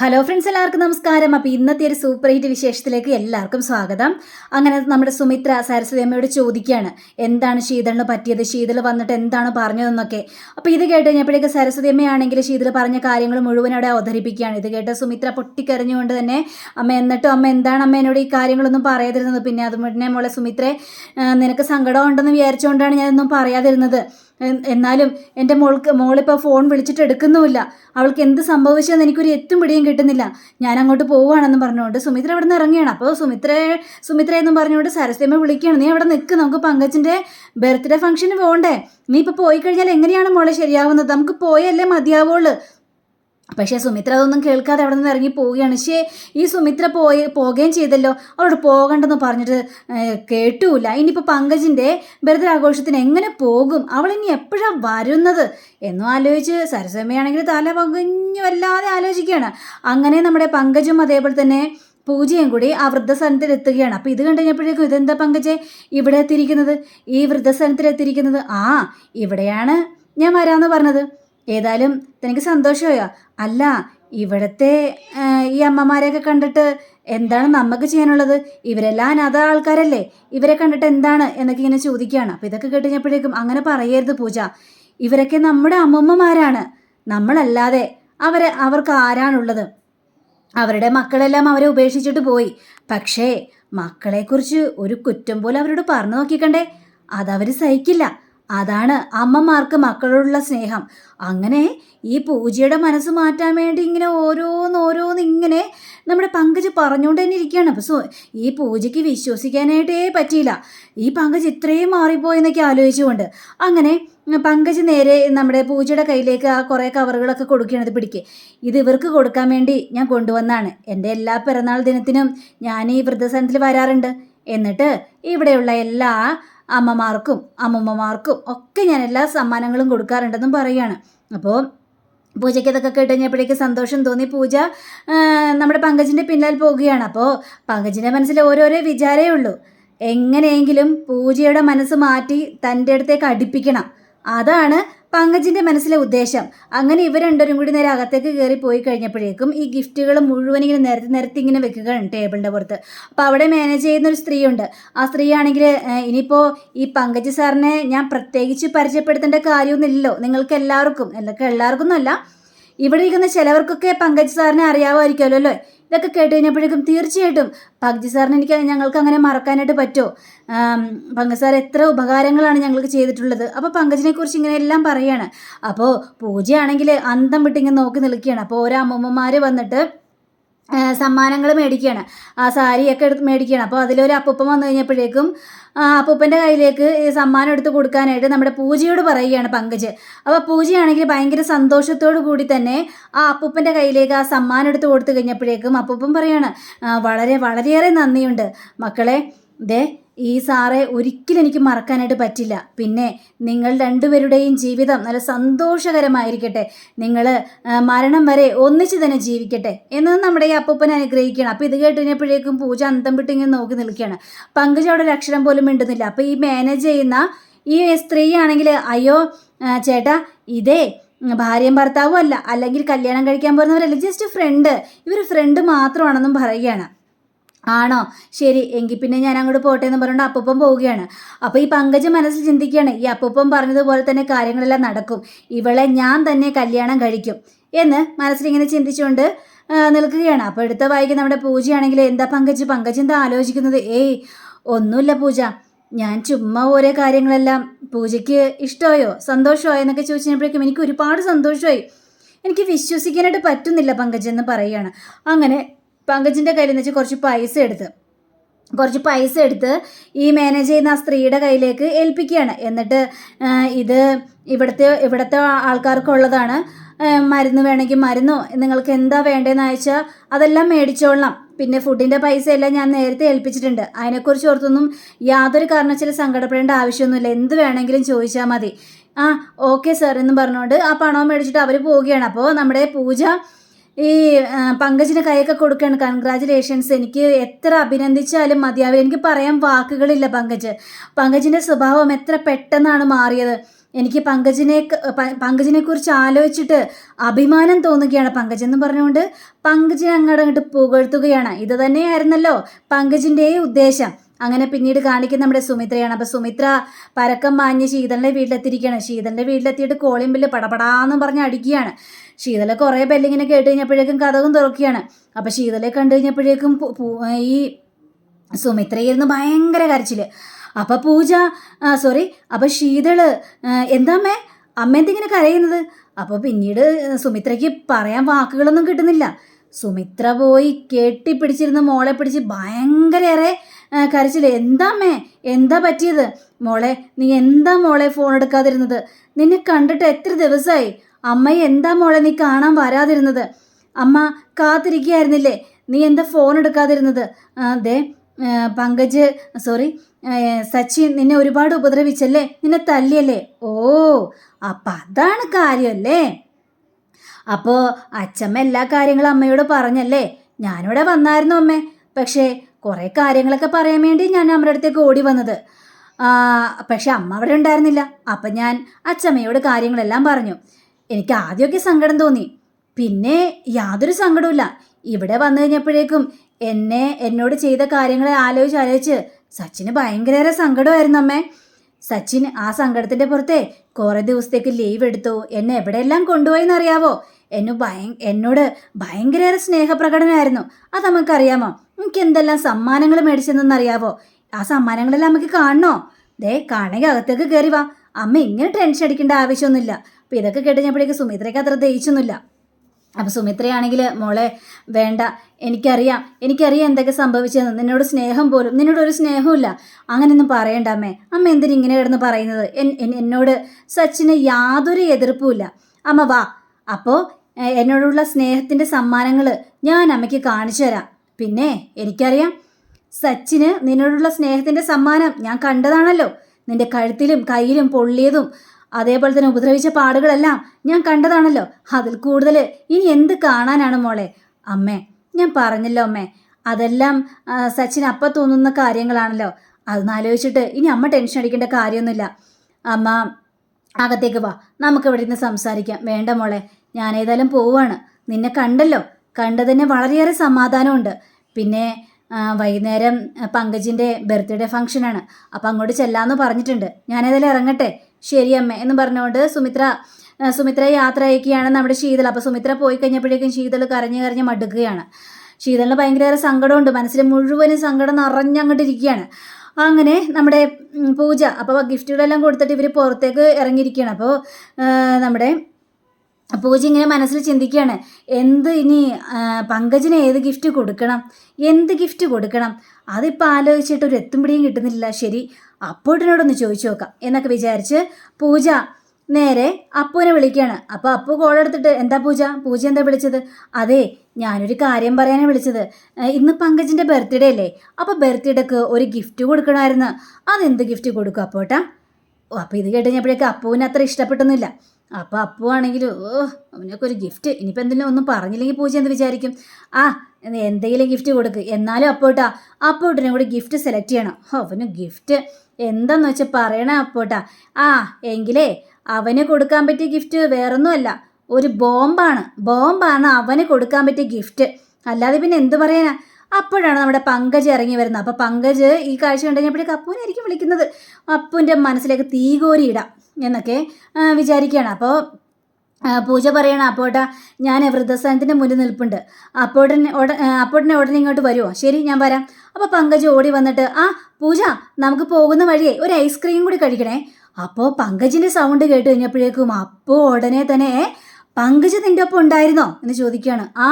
Hello friends എല്ലാവർക്കും നമസ്കാരം. അപ്പോൾ ഇന്നത്തെ ഒരു സൂപ്പർ ഹിറ്റ് വിശേഷത്തിലേക്ക് എല്ലാവർക്കും സ്വാഗതം. അങ്ങനെ നമ്മുടെ സുമിത്ര സരസ്വതി അമ്മയോട് ചോദിക്കുകയാണ് എന്താണ് ശീതളിന് പറ്റിയത്? ശീതൾ വന്നിട്ട് എന്താണ് പറഞ്ഞതെന്നൊക്കെ. അപ്പോൾ ഇത് കേട്ട് കഴിഞ്ഞപ്പോഴേക്ക് സരസ്വതി അമ്മയാണെങ്കിൽ ശീതൾ പറഞ്ഞ കാര്യങ്ങൾ മുഴുവൻ അവിടെ അവതരിപ്പിക്കുകയാണ്. ഇത് കേട്ട് സുമിത്ര പൊട്ടിക്കരഞ്ഞുകൊണ്ട് തന്നെ അമ്മ എന്നിട്ടും അമ്മ എന്താണ് അമ്മ എന്നോട് ഈ കാര്യങ്ങളൊന്നും പറയാതിരുന്നത്? പിന്നെ അതുപോലെ തന്നെ മോളെ സുമിത്രേ നിനക്ക് സങ്കടം ഉണ്ടെന്ന് വിചാരിച്ചുകൊണ്ടാണ് ഞാനൊന്നും പറയാതിരുന്നത്. എന്നാലും എന്റെ മോൾക്ക് മോളിപ്പോൾ ഫോൺ വിളിച്ചിട്ട് എടുക്കുന്നുമില്ല. അവൾക്ക് എന്ത് സംഭവിച്ചെന്ന് എനിക്കൊരു എത്തും പിടിയും കിട്ടുന്നില്ല. ഞാൻ അങ്ങോട്ട് പോവുകയാണെന്ന് പറഞ്ഞുകൊണ്ട് സുമിത്ര അവിടെ നിന്ന് ഇറങ്ങിയാണ് അപ്പോൾ സുമിത്ര സുമിത്ര എന്നും പറഞ്ഞുകൊണ്ട് സരസ്വമ്മ വിളിക്കുകയാണ്. നീ അവിടെ നിൽക്ക്. നമുക്ക് പങ്കജിന്റെ ബർത്ത്ഡേ ഫംഗ്ഷന് പോകണ്ടേ. നീ ഇപ്പോൾ പോയി കഴിഞ്ഞാൽ എങ്ങനെയാണ് മോളെ ശരിയാവുന്നത്? നമുക്ക് പോയല്ലേ മതിയാവുള്ളൂ. പക്ഷേ സുമിത്ര അതൊന്നും കേൾക്കാതെ അവിടെ നിന്ന് ഇറങ്ങി പോവുകയാണ്. പക്ഷേ ഈ സുമിത്ര പോയി പോകുകയും ചെയ്തല്ലോ. അവളോട് പോകണ്ടെന്ന് പറഞ്ഞിട്ട് കേട്ടൂല. ഇനിയിപ്പോൾ പങ്കജിന്റെ ബർത്ത്ഡേ ആഘോഷത്തിന് എങ്ങനെ പോകും? അവൾ ഇനി എപ്പോഴാണ് വരുന്നത്? എന്നും ആലോചിച്ച് സരസ്വമ്മയാണെങ്കിൽ തല പകഞ്ഞു വല്ലാതെ ആലോചിക്കുകയാണ്. അങ്ങനെ നമ്മുടെ പങ്കജും അതേപോലെ തന്നെ പൂജയും കൂടി ആ വൃദ്ധസ്ഥലത്തിൽ എത്തുകയാണ്. അപ്പോൾ ഇത് കണ്ടു കഴിഞ്ഞപ്പോഴേക്കും ഇതെന്താ പങ്കജെ? ഇവിടെ എത്തിയിരിക്കുന്നത്? ഈ വൃദ്ധസ്ഥലത്തിൽ എത്തിയിരിക്കുന്നത്? ആ ഇവിടെയാണ് ഞാൻ വരാമെന്ന് പറഞ്ഞത്. ഏതായാലും തനിക്ക് സന്തോഷമായോ? അല്ല ഇവിടുത്തെ ഈ അമ്മമാരെയൊക്കെ കണ്ടിട്ട് എന്താണ് നമുക്ക് ചെയ്യാനുള്ളത്? ഇവരെല്ലാം അനാഥ ആൾക്കാരല്ലേ? ഇവരെ കണ്ടിട്ട് എന്താണ് എന്നൊക്കെ ഇങ്ങനെ ചോദിക്കുകയാണ്. അപ്പോൾ ഇതൊക്കെ കേട്ട് കഴിഞ്ഞപ്പോഴേക്കും അങ്ങനെ പറയരുത് പൂജ. ഇവരൊക്കെ നമ്മുടെ അമ്മമ്മമാരാണ്. നമ്മളല്ലാതെ അവരെ അവർക്ക് ആരാണുള്ളത്? അവരുടെ മക്കളെല്ലാം അവരെ ഉപേക്ഷിച്ചിട്ട് പോയി. പക്ഷേ മക്കളെക്കുറിച്ച് ഒരു കുറ്റം പോലും അവരോട് പറഞ്ഞു നോക്കിക്കണ്ടേ? അതവർ സഹിക്കില്ല. അതാണ് അമ്മമാർക്ക് മക്കളോടുള്ള സ്നേഹം. അങ്ങനെ ഈ പൂജയുടെ മനസ്സ് മാറ്റാൻ വേണ്ടി ഇങ്ങനെ ഓരോന്ന് ഓരോന്ന് ഇങ്ങനെ നമ്മുടെ പങ്കജ് പറഞ്ഞുകൊണ്ട് തന്നെ ഇരിക്കുകയാണ്. അപ്പോൾ സോ ഈ പൂജയ്ക്ക് വിശ്വസിക്കാനായിട്ടേ പറ്റിയില്ല. ഈ പങ്കജ് ഇത്രയും മാറിപ്പോയെന്നൊക്കെ ആലോചിച്ചുകൊണ്ട് അങ്ങനെ പങ്കജ് നേരെ നമ്മുടെ പൂജയുടെ കയ്യിലേക്ക് ആ കുറേ കവറുകളൊക്കെ കൊടുക്കുകയാണ് ഇത് പിടിക്ക്. ഇത് ഇവർക്ക് കൊടുക്കാൻ വേണ്ടി ഞാൻ കൊണ്ടുവന്നാണ്. എന്റെ എല്ലാ പിറന്നാൾ ദിനത്തിനും ഞാൻ ഈ വൃദ്ധസനത്തിൽ വരാറുണ്ട്. എന്നിട്ട് ഇവിടെയുള്ള എല്ലാ അമ്മമാർക്കും അമ്മമ്മമാർക്കും ഒക്കെ ഞാൻ എല്ലാ സമ്മാനങ്ങളും കൊടുക്കാറുണ്ടെന്നും പറയുകയാണ് അപ്പോൾ പൂജയ്ക്ക് ഇതൊക്കെ കേട്ട് കഴിഞ്ഞപ്പോഴേക്ക് സന്തോഷം തോന്നി. പൂജ നമ്മുടെ പങ്കജിന്റെ പിന്നാലെ പോവുകയാണ് അപ്പോൾ പങ്കജിന്റെ മനസ്സിൽ ഓരോരോ വിചാരമേ ഉള്ളൂ. എങ്ങനെയെങ്കിലും പൂജയുടെ മനസ്സ് മാറ്റി തന്റെ അടുത്തേക്ക് അടുപ്പിക്കണം. അതാണ് പങ്കജിന്റെ മനസ്സിലെ ഉദ്ദേശം. അങ്ങനെ ഇവർ രണ്ടുപേരും കൂടി നേരെ അകത്തേക്ക് കയറി പോയി കഴിഞ്ഞപ്പോഴേക്കും ഈ ഗിഫ്റ്റുകൾ മുഴുവൻ ഇങ്ങനെ നിരത്തി നിരത്തി ഇങ്ങനെ വെക്കുകയാണ് ടേബിളിന്റെ പുറത്ത്. അപ്പോൾ അവിടെ മാനേജ് ചെയ്യുന്ന ഒരു സ്ത്രീയുണ്ട്. ആ സ്ത്രീ ആണെങ്കിൽ ഇനിയിപ്പോൾ ഈ പങ്കജ് സാറിനെ ഞാൻ പ്രത്യേകിച്ച് പരിചയപ്പെടുത്തേണ്ട കാര്യമൊന്നുമില്ലല്ലോ നിങ്ങൾക്ക് എല്ലാവർക്കും എല്ലാവർക്കും എല്ലാവർക്കും ഒന്നുമല്ല ഇവിടെ ഇരിക്കുന്ന ചിലവർക്കൊക്കെ പങ്കജ് സാറിനെ അറിയാമായിരിക്കുമല്ലോ അല്ലേ? ഇതൊക്കെ കേട്ട് കഴിഞ്ഞപ്പോഴേക്കും തീർച്ചയായിട്ടും പഗ്ജി സാറിന് എനിക്ക് ഞങ്ങൾക്ക് അങ്ങനെ മറക്കാനായിട്ട് പറ്റുമോ പങ്കജ് സാർ എത്ര ഉപകാരങ്ങളാണ് ഞങ്ങൾക്ക് ചെയ്തിട്ടുള്ളത്. അപ്പോൾ പങ്കജിനെ കുറിച്ച് ഇങ്ങനെ എല്ലാം പറയാണ്. അപ്പോൾ പൂജയാണെങ്കിൽ അന്തം വിട്ടിങ്ങനെ നോക്കി നിൽക്കുകയാണ്. അപ്പോൾ ഓരോ അമ്മൂമ്മമാർ വന്നിട്ട് സമ്മാനങ്ങൾ മേടിക്കുകയാണ് ആ സാരിയൊക്കെ എടുത്ത് മേടിക്കുകയാണ് അപ്പോൾ അതിലൊരു അപ്പൂപ്പൻ വന്നു കഴിഞ്ഞപ്പോഴേക്കും അപ്പൂപ്പന്റെ കയ്യിലേക്ക് ഈ സമ്മാനം എടുത്ത് കൊടുക്കാനായിട്ട് നമ്മുടെ പൂജയോട് പറയുകയാണ് പങ്കജ്. അപ്പോൾ പൂജയാണെങ്കിൽ ഭയങ്കര സന്തോഷത്തോടു കൂടി തന്നെ ആ അപ്പൂപ്പന്റെ കയ്യിലേക്ക് ആ സമ്മാനം എടുത്ത് കൊടുത്തു കഴിഞ്ഞപ്പോഴേക്കും അപ്പൂപ്പൻ പറയാണ് "ആ, വളരെ വളരെയേറെ നന്ദിയുണ്ട്. മക്കളെ ദേ ഈ സാറെ ഒരിക്കലും എനിക്ക് മറക്കാനായിട്ട് പറ്റില്ല. പിന്നെ നിങ്ങൾ രണ്ടുപേരുടെയും ജീവിതം നല്ല സന്തോഷകരമായിരിക്കട്ടെ. നിങ്ങൾ മരണം വരെ ഒന്നിച്ച് തന്നെ ജീവിക്കട്ടെ എന്നത് നമ്മുടെ ഈ അപ്പൂപ്പനെ അനുഗ്രഹിക്കുകയാണ്. അപ്പോൾ ഇത് കേട്ട് കഴിഞ്ഞപ്പോഴേക്കും പൂജ അന്തം വിട്ട് നോക്കി നിൽക്കുകയാണ്. പങ്കജ അവിടെ ഒരു അക്ഷരം പോലും മിണ്ടുന്നില്ല. അപ്പോൾ ഈ മാനേജ് ചെയ്യുന്ന ഈ സ്ത്രീ ആണെങ്കിൽ അയ്യോ ചേട്ടാ ഇതേ ഭാര്യയും ഭർത്താവും അല്ല. അല്ലെങ്കിൽ കല്യാണം കഴിക്കാൻ പോകുന്നവരല്ല. ജസ്റ്റ് ഫ്രണ്ട് ഇവർ ഫ്രണ്ട് മാത്രമാണെന്നും പറയുകയാണ്. ആണോ? ശരി എങ്കിൽ പിന്നെ ഞാൻ അങ്ങോട്ട് പോട്ടെ എന്ന് പറഞ്ഞുകൊണ്ട് അപ്പൂപ്പം പോവുകയാണ്. അപ്പോൾ ഈ പങ്കജ് മനസ്സിൽ ചിന്തിക്കുകയാണ് ഈ അപ്പൂപ്പം പറഞ്ഞതുപോലെ തന്നെ കാര്യങ്ങളെല്ലാം നടക്കും. ഇവളെ ഞാൻ തന്നെ കല്യാണം കഴിക്കും എന്ന് മനസ്സിലിങ്ങനെ ചിന്തിച്ചുകൊണ്ട് നിൽക്കുകയാണ്. അപ്പോൾ എടുത്ത വായിക്ക് നമ്മുടെ പൂജയാണെങ്കിൽ എന്താ പങ്കജ്? പങ്കജ് എന്താ ആലോചിക്കുന്നത്? ഏയ് ഒന്നുമില്ല പൂജ. ഞാൻ ചുമ്മാ ഓരോ കാര്യങ്ങളെല്ലാം പൂജയ്ക്ക് ഇഷ്ടമായോ? സന്തോഷമായോ എന്നൊക്കെ ചോദിച്ചപ്പോഴേക്കും എനിക്ക് ഒരുപാട് സന്തോഷമായി. എനിക്ക് വിശ്വസിക്കാനായിട്ട് പറ്റുന്നില്ല പങ്കജ് എന്ന് പറയുകയാണ്. അങ്ങനെ പങ്കജിന്റെ കയ്യിൽ നിന്ന് വെച്ച് കുറച്ച് പൈസ എടുത്ത് കുറച്ച് പൈസ എടുത്ത് ഈ മാനേജ് ചെയ്യുന്ന ആ സ്ത്രീയുടെ കയ്യിലേക്ക് ഏൽപ്പിക്കുകയാണ്. എന്നിട്ട് ഇത് ഇവിടുത്തെ ഇവിടുത്തെ ആൾക്കാർക്കുള്ളതാണ് മരുന്ന് വേണമെങ്കിൽ മരുന്നോ നിങ്ങൾക്ക് എന്താ വേണ്ടതെന്ന് അയച്ചാൽ അതെല്ലാം മേടിച്ചോളണം. പിന്നെ ഫുഡിന്റെ പൈസ എല്ലാം ഞാൻ നേരത്തെ ഏൽപ്പിച്ചിട്ടുണ്ട്. അതിനെക്കുറിച്ച് ഓർത്തൊന്നും യാതൊരു കാരണവശാലും സങ്കടപ്പെടേണ്ട ആവശ്യമൊന്നുമില്ല. എന്ത് വേണമെങ്കിലും ചോദിച്ചാൽ മതി. ആ ഓക്കെ സാർ എന്ന് പറഞ്ഞുകൊണ്ട് ആ പണവും മേടിച്ചിട്ട് അവർ പോവുകയാണ്. അപ്പോൾ നമ്മുടെ പൂജ ഈ പങ്കജിന് കൈയൊക്കെ കൊടുക്കുകയാണ്. കൺഗ്രാചുലേഷൻസ് എനിക്ക് എത്ര അഭിനന്ദിച്ചാലും മതിയാവില്ല. എനിക്ക് പറയാൻ വാക്കുകളില്ല പങ്കജ്. പങ്കജിന്റെ സ്വഭാവം എത്ര പെട്ടെന്നാണ് മാറിയത്. എനിക്ക് പങ്കജിനെ പങ്കജിനെ കുറിച്ച് ആലോചിച്ചിട്ട് അഭിമാനം തോന്നുകയാണ് പങ്കജ് എന്ന് പറഞ്ഞുകൊണ്ട് പങ്കജിനെ അങ്ങോട്ട് അങ്ങോട്ട് പുകഴ്ത്തുകയാണ്. ഇത് തന്നെയായിരുന്നല്ലോ പങ്കജിന്റെ ഉദ്ദേശം. അങ്ങനെ പിന്നീട് കാണിക്കുന്ന നമ്മുടെ സുമിത്രയാണ്. അപ്പോൾ സുമിത്ര പരക്കം മാഞ്ഞ് ശീതളിന്റെ വീട്ടിലെത്തിയിരിക്കുകയാണ്. ശീതളിന്റെ വീട്ടിലെത്തിയിട്ട് കോളിംഗ് ബില്ല് പടപടാന്ന് പറഞ്ഞ് അടിക്കുകയാണ്. ശീതള കുറേ ബെല്ലിങ്ങനെ കേട്ട് കഴിഞ്ഞപ്പോഴേക്കും കഥകും തുറക്കുകയാണ്. അപ്പോൾ ശീതളെ കണ്ടു കഴിഞ്ഞപ്പോഴേക്കും ഈ സുമിത്രയിരുന്ന് ഭയങ്കര കരച്ചിൽ അപ്പോൾ പൂജ സോറി അപ്പോൾ ശീതൾ എന്താമ്മേ അമ്മ? എന്തിങ്ങനെ കരയുന്നത്? അപ്പോൾ പിന്നീട് സുമിത്രയ്ക്ക് പറയാൻ വാക്കുകളൊന്നും കിട്ടുന്നില്ല. സുമിത്ര പോയി കെട്ടിപ്പിടിച്ചിരുന്ന മോളെ പിടിച്ച് ഭയങ്കരയേറെ കരച്ചിൽ. എന്താ അമ്മേ? എന്താ പറ്റിയത്? മോളെ നീ എന്താ മോളെ ഫോൺ എടുക്കാതിരുന്നത്? നിന്നെ കണ്ടിട്ട് എത്ര ദിവസമായി അമ്മയെ എന്താ മോളെ നീ കാണാൻ വരാതിരുന്നത്? അമ്മ കാത്തിരിക്കുകയായിരുന്നില്ലേ? നീ എന്താ ഫോൺ എടുക്കാതിരുന്നത്? അതെ പങ്കജ് സോറി സച്ചിൻ നിന്നെ ഒരുപാട് ഉപദ്രവിച്ചല്ലേ? നിന്നെ തല്ലിയല്ലേ? ഓ അപ്പം അതാണ് കാര്യമല്ലേ? അപ്പോൾ അച്ഛമ്മ എല്ലാ കാര്യങ്ങളും അമ്മയോട് പറഞ്ഞല്ലേ? ഞാനിവിടെ വന്നായിരുന്നു അമ്മേ. പക്ഷേ കുറേ കാര്യങ്ങളൊക്കെ പറയാൻ വേണ്ടി ഞാൻ അമ്മയുടെ അടുത്തേക്ക് ഓടി വന്നത്. പക്ഷെ അമ്മ അവിടെ ഉണ്ടായിരുന്നില്ല. അപ്പം ഞാൻ അച്ഛമ്മയോട് കാര്യങ്ങളെല്ലാം പറഞ്ഞു. എനിക്ക് ആദ്യമൊക്കെ സങ്കടം തോന്നി. പിന്നെ യാതൊരു സങ്കടവും ഇവിടെ വന്നു കഴിഞ്ഞപ്പോഴേക്കും എന്നെ എന്നോട് ചെയ്ത കാര്യങ്ങളെ ആലോചിച്ച് ആലോചിച്ച് സച്ചിന് ഭയങ്കര സങ്കടമായിരുന്നു അമ്മേ. സച്ചിൻ ആ സങ്കടത്തിന്റെ പുറത്തെ കുറേ ദിവസത്തേക്ക് ലീവ് എടുത്തു. എന്നെ എവിടെയെല്ലാം കൊണ്ടുപോയി എന്നറിയാവോ എന്നു ഭയ എന്നോട് ഭയങ്കര സ്നേഹപ്രകടനമായിരുന്നു അത് നമുക്കറിയാമോ എനിക്ക് എന്തെല്ലാം സമ്മാനങ്ങൾ മേടിച്ചെന്നറിയാവോ ആ സമ്മാനങ്ങളെല്ലാം നമുക്ക് കാണണോ? ദേ കാണുക അകത്തേക്ക് കയറി വാ. അമ്മ ഇങ്ങനെ ടെൻഷൻ അടിക്കേണ്ട ആവശ്യമൊന്നുമില്ല. അപ്പം ഇതൊക്കെ കേട്ട് കഴിഞ്ഞപ്പോഴേക്ക് സുമിത്രയ്ക്ക് അത്ര ദഹിച്ചൊന്നുമില്ല അപ്പം സുമിത്രയാണെങ്കിൽ മോളെ വേണ്ട എനിക്കറിയാം എനിക്കറിയാം എന്തൊക്കെ സംഭവിച്ചതെന്ന് നിന്നോട് സ്നേഹം പോലും നിന്നോട് ഒരു സ്നേഹമില്ല അങ്ങനെയൊന്നും പറയണ്ട അമ്മേ. അമ്മ എന്തിനു ഇങ്ങനെ കിടന്ന് പറയുന്നത്? എന്നോട് സച്ചിന് യാതൊരു എതിർപ്പുമില്ല. അമ്മ വാ അപ്പോൾ എന്നോടുള്ള സ്നേഹത്തിന്റെ സമ്മാനങ്ങൾ ഞാൻ അമ്മയ്ക്ക് കാണിച്ചു തരാം. പിന്നെ എനിക്കറിയാം സച്ചിന് നിന്നോടുള്ള സ്നേഹത്തിന്റെ സമ്മാനം ഞാൻ കണ്ടതാണല്ലോ. നിന്റെ കഴുത്തിലും കയ്യിലും പൊള്ളിയതും അതേപോലെ തന്നെ ഉപദ്രവിച്ച പാടുകളെല്ലാം ഞാൻ കണ്ടതാണല്ലോ. അതിൽ കൂടുതൽ ഇനി എന്ത് കാണാനാണ് മോളെ? അമ്മേ ഞാൻ പറഞ്ഞല്ലോ അമ്മേ. അതെല്ലാം സച്ചിൻ അപ്പം തോന്നുന്ന കാര്യങ്ങളാണല്ലോ. അതൊന്നാലോചിച്ചിട്ട് ഇനി അമ്മ ടെൻഷൻ അടിക്കേണ്ട കാര്യമൊന്നുമില്ല. അമ്മ അകത്തേക്ക് വാ. നമുക്ക് ഇവിടെ നിന്ന് സംസാരിക്കാം. വേണ്ട മോളെ ഞാൻ ഏതായാലും പോവാണ് നിന്നെ കണ്ടല്ലോ. കണ്ടതിന് വളരെയേറെ സമാധാനമുണ്ട്. പിന്നെ വൈകുന്നേരം പങ്കജിന്റെ ബർത്ത്ഡേ ഫംഗ്ഷനാണ്. അപ്പം അങ്ങോട്ട് ചെല്ലാമെന്ന് പറഞ്ഞിട്ടുണ്ട്. ഞാനേതായാലും ഇറങ്ങട്ടെ. ശരി അമ്മ എന്ന് പറഞ്ഞുകൊണ്ട് സുമിത്ര സുമിത്ര യാത്ര അയക്കുകയാണ് നമ്മുടെ ശീതൾ. അപ്പോൾ സുമിത്ര പോയി കഴിഞ്ഞപ്പോഴേക്കും ശീതൾ കരഞ്ഞു കരഞ്ഞ് മടുക്കുകയാണ്. ശീതളിന് ഭയങ്കര സങ്കടമുണ്ട്. മനസ്സിൽ മുഴുവനും സങ്കടം നിറഞ്ഞങ്ങോട്ടിരിക്കുകയാണ് അങ്ങനെ നമ്മുടെ പൂജ അപ്പോൾ ഗിഫ്റ്റുകളെല്ലാം കൊടുത്തിട്ട് ഇവർ പുറത്തേക്ക് ഇറങ്ങിയിരിക്കുകയാണ്. അപ്പോൾ നമ്മുടെ പൂജ ഇങ്ങനെ മനസ്സിൽ ചിന്തിക്കുകയാണ്. എന്ത് ഇനി പങ്കജിന് ഏത് ഗിഫ്റ്റ് കൊടുക്കണം? എന്ത് ഗിഫ്റ്റ് കൊടുക്കണം? അതിപ്പോൾ ആലോചിച്ചിട്ട് ഒരു എത്തും കിട്ടുന്നില്ല. ശരി അപ്പോട്ടിനോടൊന്ന് ചോദിച്ചു നോക്കാം എന്നൊക്കെ വിചാരിച്ച് പൂജ നേരെ അപ്പുവിനെ വിളിക്കുകയാണ് അപ്പോൾ അപ്പു കോൾ എടുത്തിട്ട് എന്താ പൂജ? പൂജ എന്താ വിളിച്ചത്? അതെ ഞാനൊരു കാര്യം പറയാനാണ് വിളിച്ചത്. ഇന്ന് പങ്കജിന്റെ ബർത്ത്ഡേ അല്ലേ? അപ്പോൾ ബർത്ത്ഡേക്ക് ഒരു ഗിഫ്റ്റ് കൊടുക്കണമായിരുന്നു. അതെന്ത് ഗിഫ്റ്റ് കൊടുക്കും അപ്പോട്ടാ അപ്പോൾ ഇത് കേട്ട് കഴിഞ്ഞപ്പോഴേക്ക് അപ്പുവിന് അത്ര ഇഷ്ടപ്പെട്ടൊന്നുമില്ല. അപ്പോൾ അപ്പു ആണെങ്കിൽ ഓ അവനൊക്കെ ഒരു ഗിഫ്റ്റ് ഇനിയിപ്പോൾ എന്തെങ്കിലും ഒന്നും പറഞ്ഞില്ലെങ്കിൽ പൂജ എന്ത് വിചാരിക്കും. ആ എന്തെങ്കിലും ഗിഫ്റ്റ് കൊടുക്ക്. എന്നാലും അപ്പോട്ടാ അപ്പോട്ടിനെ കൂടി ഗിഫ്റ്റ് സെലക്ട് ചെയ്യണം. അവന് ഗിഫ്റ്റ് എന്താന്ന് വെച്ചാൽ പറയണേ അപ്പോട്ടാ. ആ എങ്കിലേ അവന് കൊടുക്കാൻ പറ്റിയ ഗിഫ്റ്റ് വേറൊന്നുമല്ല. ഒരു ബോംബാണ്. ബോംബാണ് അവന് കൊടുക്കാൻ പറ്റിയ ഗിഫ്റ്റ് അല്ലാതെ പിന്നെ എന്ത് പറയാനാ? അപ്പോഴാണ് നമ്മുടെ പങ്കജ് ഇറങ്ങി വരുന്നത്. അപ്പോൾ പങ്കജ് ഈ കാഴ്ച കണ്ടു കഴിഞ്ഞപ്പോഴേക്ക് അപ്പൂനായിരിക്കും വിളിക്കുന്നത്. അപ്പൂന്റെ മനസ്സിലേക്ക് തീകോരി കോരിയിടാം എന്നൊക്കെ വിചാരിക്കുകയാണ്. അപ്പോൾ പൂജ പറയണം അപ്പോട്ട ഞാൻ വൃദ്ധസ്ഥാനത്തിന്റെ മുന്നിൽ നിൽപ്പുണ്ട്. അപ്പോട്ടിനെ ഉട അപ്പോട്ടനെ ഉടനെ ഇങ്ങോട്ട് വരുമോ ശരി ഞാൻ വരാം. അപ്പോൾ പങ്കജ് ഓടി വന്നിട്ട് ആ പൂജ നമുക്ക് പോകുന്ന വഴിയേ ഒരു ഐസ്ക്രീം കൂടി കഴിക്കണേ. അപ്പോൾ പങ്കജിന്റെ സൗണ്ട് കേട്ട് കഴിഞ്ഞപ്പോഴേക്കും അപ്പോൾ ഉടനെ തന്നെ പങ്കജ് നിന്റെ ഒപ്പം ഉണ്ടായിരുന്നോ? എന്ന് ചോദിക്കുകയാണ്. ആ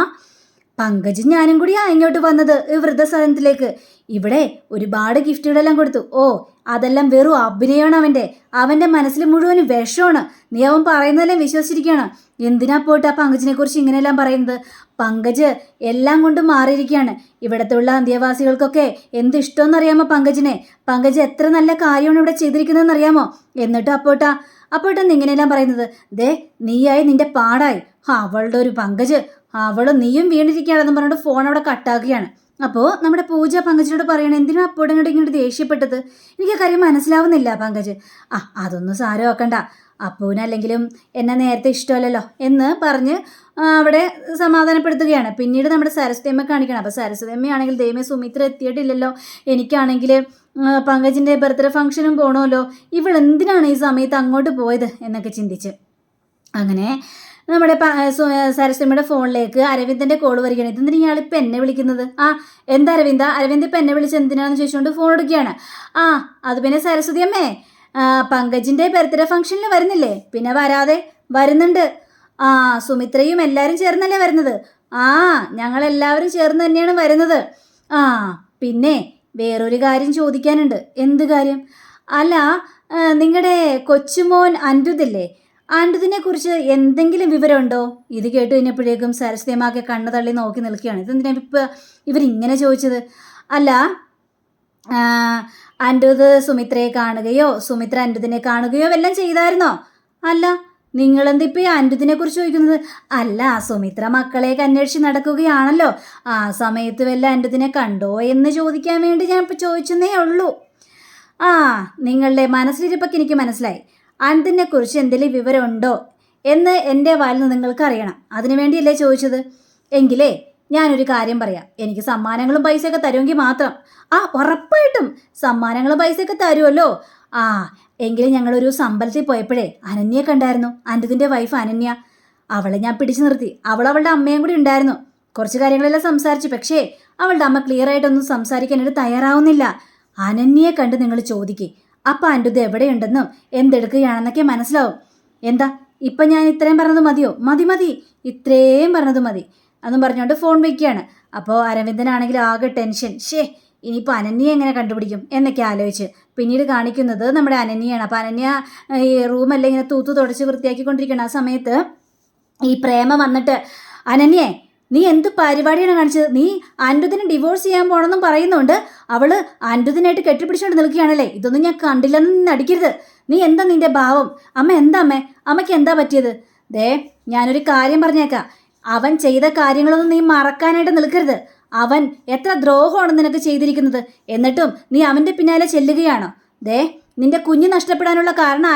പങ്കജ് ഞാനും കൂടിയാ ഇങ്ങോട്ട് വന്നത് വൃദ്ധസദനത്തിലേക്ക് ഇവിടെ ഒരുപാട് ഗിഫ്റ്റുകളെല്ലാം കൊടുത്തു. ഓ അതെല്ലാം വെറും അഭിനയമാണ് അവന്റെ. അവന്റെ മനസ്സിൽ മുഴുവനും വിഷമാണ്. നീ അവൻ പറയുന്നതെല്ലാം വിശ്വസിച്ചിരിക്കുകയാണ്. എന്തിനാ പോയിട്ട് ആ പങ്കജിനെ കുറിച്ച് ഇങ്ങനെയെല്ലാം പറയുന്നത്? പങ്കജ് എല്ലാം കൊണ്ടും മാറിയിരിക്കുകയാണ്. ഇവിടത്തുള്ള അന്ത്യവാസികൾക്കൊക്കെ എന്ത് ഇഷ്ടമെന്നറിയാമോ പങ്കജിനെ? പങ്കജ് എത്ര നല്ല കാര്യമാണ് ഇവിടെ ചെയ്തിരിക്കുന്നതെന്ന് അറിയാമോ എന്നിട്ട് അപ്പോട്ടാ അപ്പോട്ടാ ഇങ്ങനെയെല്ലാം പറയുന്നത്. ദേ നീയായി നിന്റെ പാടായി. അവളുടെ ഒരു പങ്കജ്. അവളും നീയും വീണിരിക്കുകയാണെന്ന് പറഞ്ഞിട്ട് ഫോൺ അവിടെ കട്ടാക്കുകയാണ്. അപ്പോൾ നമ്മുടെ പൂജ പങ്കജിനോട് പറയണം എന്തിനാ അപ്പോഴും ഇങ്ങോട്ട് ദേഷ്യപ്പെട്ടത്? എനിക്ക് കാര്യം മനസ്സിലാവുന്നില്ല പങ്കജ്. ആ അതൊന്നും സാരമാക്കണ്ട. അപ്പൂനല്ലെങ്കിലും എന്നെ നേരത്തെ ഇഷ്ടമല്ലല്ലോ എന്ന് പറഞ്ഞ് അവിടെ സമാധാനപ്പെടുത്തുകയാണ്. പിന്നീട് നമ്മുടെ സരസ്വതി അമ്മ കാണിക്കണം. അപ്പോൾ സരസ്വതി അമ്മയാണെങ്കിൽ ദൈവമേ സുമിത്ര എത്തിയിട്ടില്ലല്ലോ. എനിക്കാണെങ്കിൽ പങ്കജിന്റെ ബർത്ത്ഡേ ഫംഗ്ഷനും പോകണമല്ലോ ഇവൾ എന്തിനാണ് ഈ സമയത്ത് അങ്ങോട്ട് പോയത് എന്നൊക്കെ ചിന്തിച്ച്. അങ്ങനെ നമ്മുടെ സരസ്വമിയുടെ ഫോണിലേക്ക് അരവിന്ദന്റെ കോൾ വരികയാണ്. ഇതെന്തിനാ ഇയാൾ ഇപ്പം എന്നെ വിളിക്കുന്നത്? ആ എന്താ അരവിന്ദ? അരവിന്ദ് ഇപ്പം എന്നെ വിളിച്ച് എന്തിനാണെന്ന് ചോദിച്ചുകൊണ്ട് ഫോൺ എടുക്കുകയാണ്. ആ അത് പിന്നെ സരസ്വതി അമ്മേ. പങ്കജിന്റെ ബർത്ത്ഡേ ഫംഗ്ഷനിൽ വരുന്നില്ലേ? പിന്നെ വരാതെ വരുന്നുണ്ട്. ആ സുമിത്രയും എല്ലാവരും ചേർന്നല്ലേ വരുന്നത്? ആ ഞങ്ങളെല്ലാവരും ചേർന്ന് തന്നെയാണ് വരുന്നത്. ആ പിന്നെ വേറൊരു കാര്യം ചോദിക്കാനുണ്ട്. എന്ത് കാര്യം? അല്ല നിങ്ങളുടെ കൊച്ചുമോൻ അൻരുതില്ലേ ആൻഡുദിനെ കുറിച്ച് എന്തെങ്കിലും വിവരമുണ്ടോ? ഇത് കേട്ട് കഴിഞ്ഞപ്പോഴേക്കും സരസ്വതിയമാക്കെ കണ്ണു തള്ളി നോക്കി നിൽക്കുകയാണ്. ഇതെന്തിനാ ഇപ്പം ഇവരിങ്ങനെ ചോദിച്ചത്? അല്ല ആ, അൻഡുദ് സുമിത്രയെ കാണുകയോ സുമിത്ര അൻഡുദിനെ കാണുകയോ എല്ലാം ചെയ്തായിരുന്നോ? അല്ല നിങ്ങളെന്തിപ്പോൾ ഈ അൻഡുദിനെ കുറിച്ച് ചോദിക്കുന്നത്? അല്ല സുമിത്ര മക്കളെയൊക്കെ അന്വേഷിച്ച് നടക്കുകയാണല്ലോ. ആ സമയത്ത് വല്ല അൻഡുദിനെ കണ്ടോ എന്ന് ചോദിക്കാൻ വേണ്ടി ഞാൻ ഇപ്പോൾ ചോദിച്ചെന്നേ ഉള്ളൂ. ആ നിങ്ങളുടെ മനസ്സിലിരിപ്പൊക്കെ എനിക്ക് മനസ്സിലായി. അൻതിനെ കുറിച്ച് എന്തെങ്കിലും വിവരമുണ്ടോ എന്ന് എന്റെ വായിൽ നിന്ന് നിങ്ങൾക്ക് അറിയണം അതിനു വേണ്ടിയല്ലേ ചോദിച്ചത്? എങ്കിലേ ഞാനൊരു കാര്യം പറയാം. എനിക്ക് സമ്മാനങ്ങളും പൈസയൊക്കെ തരുമെങ്കിൽ മാത്രം. ആ ഉറപ്പായിട്ടും സമ്മാനങ്ങളും പൈസയൊക്കെ തരുമല്ലോ ആ എങ്കിലും ഞങ്ങളൊരു സമ്പലത്തിൽ പോയപ്പോഴേ അനന്യയെ കണ്ടായിരുന്നു. അനന്തിന്റെ വൈഫ് അനന്യ. അവളെ ഞാൻ പിടിച്ചു നിർത്തി. അവൾ അവളുടെ അമ്മയും കൂടി ഉണ്ടായിരുന്നു. കുറച്ച് കാര്യങ്ങളെല്ലാം സംസാരിച്ചു. പക്ഷേ അവളുടെ അമ്മ ക്ലിയർ ആയിട്ടൊന്നും സംസാരിക്കാനായിട്ട് തയ്യാറാവുന്നില്ല. അനന്യയെ കണ്ട് നിങ്ങൾ ചോദിക്കേ. അപ്പം അന്റത് എവിടെയുണ്ടെന്നും എന്തെടുക്കുകയാണെന്നൊക്കെ മനസ്സിലാവും. എന്താ? ഇപ്പം ഞാൻ ഇത്രയും പറഞ്ഞത് മതിയോ? മതി മതി. ഇത്രയും പറഞ്ഞത് മതി. എന്നും പറഞ്ഞുകൊണ്ട് ഫോൺ വയ്ക്കുകയാണ് അപ്പോൾ അരവിന്ദനാണെങ്കിൽ ആകെ ടെൻഷൻ. ഷേ ഇനിയിപ്പോൾ അനന്യ എങ്ങനെ കണ്ടുപിടിക്കും എന്നൊക്കെ ആലോചിച്ച് പിന്നീട് കാണിക്കുന്നത് നമ്മുടെ അനന്യയാണ്. അപ്പോൾ അനന്യ ഈ റൂമെല്ലാം ഇങ്ങനെ തൂത്തു തുടച്ച് വൃത്തിയാക്കിക്കൊണ്ടിരിക്കണം ആ സമയത്ത് ഈ പ്രേമ വന്നിട്ട് അനന്യേ നീ എന്ത് പരിപാടിയാണ് കാണിച്ചത്? നീ അൻഡുദിനെ ഡിവോഴ്സ് ചെയ്യാൻ പോണെന്നും പറയുന്നുണ്ട്. അവൾ അൻഡുദിനായിട്ട് കെട്ടിപ്പിടിച്ചുകൊണ്ട് നിൽക്കുകയാണല്ലേ? ഇതൊന്നും ഞാൻ കണ്ടില്ലെന്ന് നടിക്കരുത് നീ എന്താ നിന്റെ ഭാവം? അമ്മ എന്താ അമ്മേ? അമ്മയ്ക്ക് എന്താ പറ്റിയത്? ദേ ഞാനൊരു കാര്യം പറഞ്ഞേക്കാം. അവൻ ചെയ്ത കാര്യങ്ങളൊന്നും നീ മറക്കാനായിട്ട് നിൽക്കരുത്. അവൻ എത്ര ദ്രോഹമാണ് നിനക്ക് ചെയ്തിരിക്കുന്നത്. എന്നിട്ടും നീ അവന്റെ പിന്നാലെ ചെല്ലുകയാണോ? ദേ നിന്റെ കുഞ്ഞ് നഷ്ടപ്പെടാനുള്ള കാരണം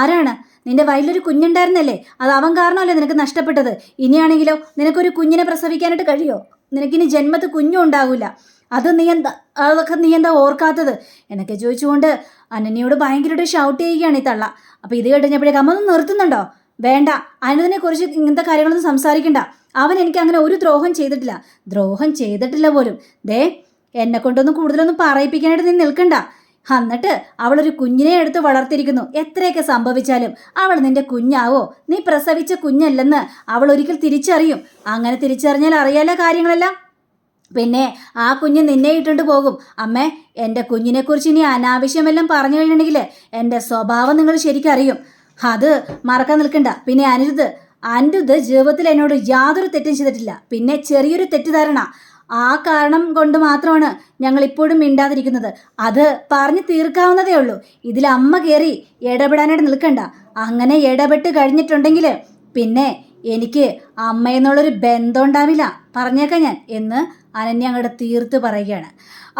ആരാണ്? നിന്റെ വയലിലൊരു കുഞ്ഞുണ്ടായിരുന്നല്ലേ? അത് അവൻ കാരണമല്ലേ നിനക്ക് നഷ്ടപ്പെട്ടത്? ഇനിയാണെങ്കിലോ നിനക്കൊരു കുഞ്ഞിനെ പ്രസവിക്കാനായിട്ട് കഴിയോ? നിനക്കിനി ജന്മത്ത് കുഞ്ഞും ഉണ്ടാവില്ല അത് നീ എന്താ അതൊക്കെ നീ എന്താ ഓർക്കാത്തത്? എന്നൊക്കെ ചോദിച്ചുകൊണ്ട് അനന്യയോട് ഭയങ്കരമായിട്ട് ഷൗട്ട് ചെയ്യുകയാണ് ഈ തള്ള. അപ്പോൾ ഇത് കഴിഞ്ഞപ്പോഴേക്കും അമ്മ ഒന്ന് നിർത്തുന്നുണ്ടോ? വേണ്ട അനുദിനെ കുറിച്ച് ഇങ്ങനത്തെ കാര്യങ്ങളൊന്നും സംസാരിക്കണ്ട. അവൻ എനിക്ക് അങ്ങനെ ഒരു ദ്രോഹം ചെയ്തിട്ടില്ല. ദ്രോഹം ചെയ്തിട്ടില്ല പോലും. ദേ എന്നെ കൊണ്ടൊന്നും കൂടുതലൊന്നും പറയിപ്പിക്കാനായിട്ട് നീ നിൽക്കണ്ട. എന്നിട്ട് അവളൊരു കുഞ്ഞിനെ എടുത്ത് വളർത്തിയിരിക്കുന്നു. എത്രയൊക്കെ സംഭവിച്ചാലും അവൾ നിന്റെ കുഞ്ഞാവോ? നീ പ്രസവിച്ച കുഞ്ഞല്ലെന്ന് അവൾ ഒരിക്കൽ തിരിച്ചറിയും. അങ്ങനെ തിരിച്ചറിഞ്ഞാൽ അറിയാലോ കാര്യങ്ങളെല്ലാം? പിന്നെ ആ കുഞ്ഞ് നിന്നെ ഇട്ടുകൊണ്ട് പോകും. അമ്മേ എന്റെ കുഞ്ഞിനെക്കുറിച്ച് ഇനി അനാവശ്യമെല്ലാം പറഞ്ഞു കഴിഞ്ഞിട്ടുണ്ടെങ്കിൽ എന്റെ സ്വഭാവം നിങ്ങൾ ശരിക്കറിയും അത് മറക്കാൻ നിൽക്കണ്ട. പിന്നെ അനിരുദ്ധ് അനിരുദ്ധ് ജീവിതത്തിൽ എന്നോട് യാതൊരു തെറ്റും ചെയ്തിട്ടില്ല. പിന്നെ ചെറിയൊരു തെറ്റിദ്ധാരണ. ആ കാരണം കൊണ്ട് മാത്രമാണ് ഞങ്ങൾ ഇപ്പോഴും മിണ്ടാതിരിക്കുന്നത്. അത് പറഞ്ഞു തീർക്കാവുന്നതേ ഉള്ളൂ. ഇതിൽ അമ്മ കയറി ഇടപെടാനായിട്ട് നിൽക്കണ്ട. അങ്ങനെ ഇടപെട്ട് കഴിഞ്ഞിട്ടുണ്ടെങ്കിൽ പിന്നെ എനിക്ക് അമ്മയെന്നുള്ളൊരു ബന്ധം ഉണ്ടാവില്ല പറഞ്ഞേക്കാം ഞാൻ എന്ന് അനന്യ അങ്ങോട്ട് തീർത്ത് പറയുകയാണ്.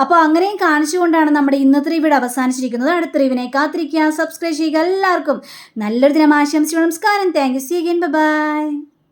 അപ്പോൾ അങ്ങനെയും കാണിച്ചുകൊണ്ടാണ് നമ്മുടെ ഇന്നത്തെ റീവിടെ അവസാനിച്ചിരിക്കുന്നത്. അടുത്ത റിവിനെ കാത്തിരിക്കുക. സബ്സ്ക്രൈബ് ചെയ്യുക എല്ലാവർക്കും. നല്ലൊരു ദിനം ആശംസിച്ചു നമസ്കാരം. Thank you see again bye